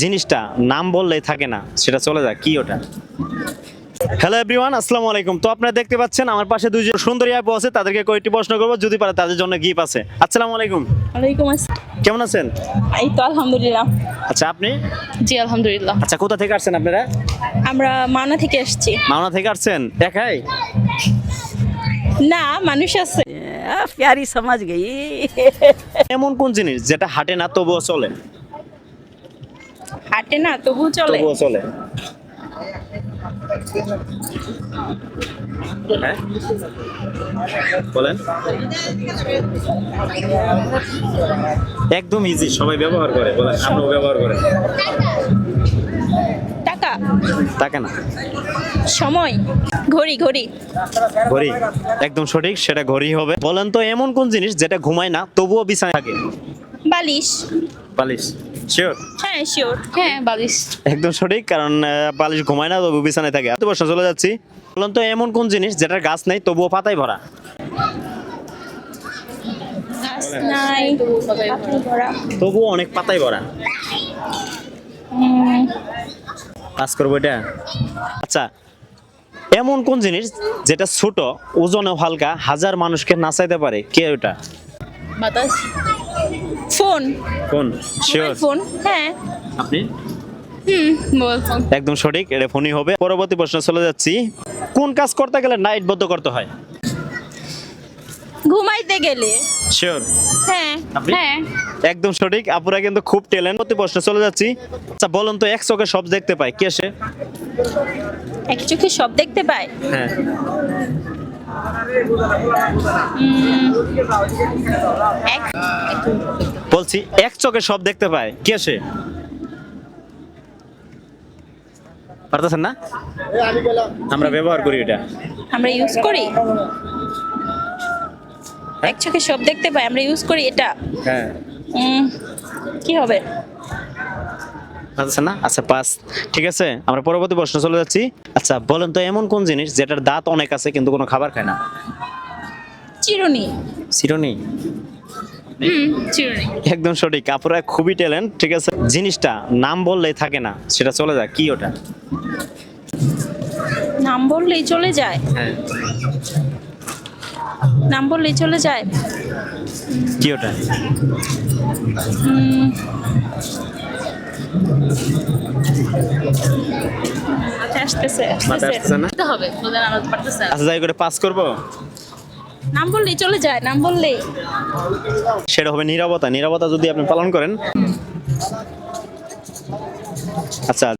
জিনিসটা নাম বললেই থাকে না সেটা চলে যায় কি ওটা? হ্যালো এভরিওয়ান আসসালামু আলাইকুম। তো আপনারা দেখতে পাচ্ছেন আমার পাশে দুইজন সুন্দরী আপু আছে তাদেরকে কয়েকটি প্রশ্ন করব যদি পারে তাদের জন্য গিফট আছে। আসসালামু আলাইকুম। ওয়ালাইকুম আসসালাম। কেমন আছেন? এই তো আলহামদুলিল্লাহ। আচ্ছা আপনি? জি আলহামদুলিল্লাহ। আচ্ছা কোথা থেকে আসছেন আপনারা? আমরা মাওনা থেকে আসছি। মাওনা থেকে আসছেন? দেখাই। না মানুষ আছে। প্যারি সমাজ গেই। এমন কোন জিনিস যেটা হাটে না তবুও চলে? হাঁটে না তবু চলে। তবুও চলে। হ্যাঁ? বলেন। একদম ইজি সবাই ব্যবহার করে বলেন আপনিও ব্যবহার করেন টাকা? তাকে না। সময়? ঘড়ি ঘড়ি। ঘড়ি একদম সঠিক সেটা ঘড়ি হবে। বলেন তো এমন কোন জিনিস যেটা ঘুমায় না তবুও বিছানায় থাকে? বালিশ। বালিশ। শিওর হ্যাঁ শিওর হ্যাঁ বালিশ। একদম সঠিক কারণ বালিশ ঘুমায় না তবু বিছানায় থাকে। এত বর্ষ চলে যাচ্ছি। বলেন তো এমন কোন জিনিস যেটার গাছ নেই তবুও পাতায় ভরা? নাই তবুও অনেক পাতায় ভরা। কাজ করব এটা? আচ্ছা এমন কোন জিনিস যেটা ছোট ওজনেও হালকা হাজার মানুষকে নাচাইতে পারে? কে ওটা? বাতাস। ফোন। কোন শিওর ফোন হ্যাঁ। আপনি? ফোন। একদম সঠিক এটা ফোনই হবে। পরবর্তী প্রশ্ন চলে যাচ্ছি। কোন কাজ করতে গেলে নাইট বদ্ধ করতে হয়? ঘুমাইতে গেলে। শিওর হ্যাঁ হ্যাঁ। একদম সঠিক আপুরা কিন্তু খুব ট্যালেন্ট প্রতি প্রশ্ন চলে যাচ্ছি। আচ্ছা বলুন তো এক চোখে সব দেখতে পায় কে সে? এক চোখে সব দেখতে পায়? হ্যাঁ। এক বলছি এক চোখে সব দেখতে পায়। কে সে? পারতেছেন না? আমরা ব্যবহার করি এটা। আমরা ইউজ করি? এক চোখে সব দেখতে পাই আমরা ইউজ করি এটা? হ্যাঁ। কি হবে? পারতেছেন না? আচ্ছা পাস। ঠিক আছে আমরা পরবর্তী প্রশ্ন চলে যাচ্ছি। আচ্ছা বলেন তো এমন কোন জিনিস যেটার দাঁত অনেক আছে কিন্তু কোনো খাবার খায় না? চিরুনি। চিরুনি? একদম সঠিক। আপুরা খুবই ট্যালেন্ট ঠিক আছে? জিনিসটা নাম বললেই থাকে না সেটা চলে যায়। কি ওটা? নাম বললেই চলে যায়? হ্যাঁ। নাম বললেই চলে যায়? কি ওটা? আচ্ছা যাই করে পাস করব? নাম বললেই চলে যায়, নাম বললেই। সেটা হবে নিরাপত্তা। নিরাপত্তা যদি আপনি পালন করেন। আচ্ছা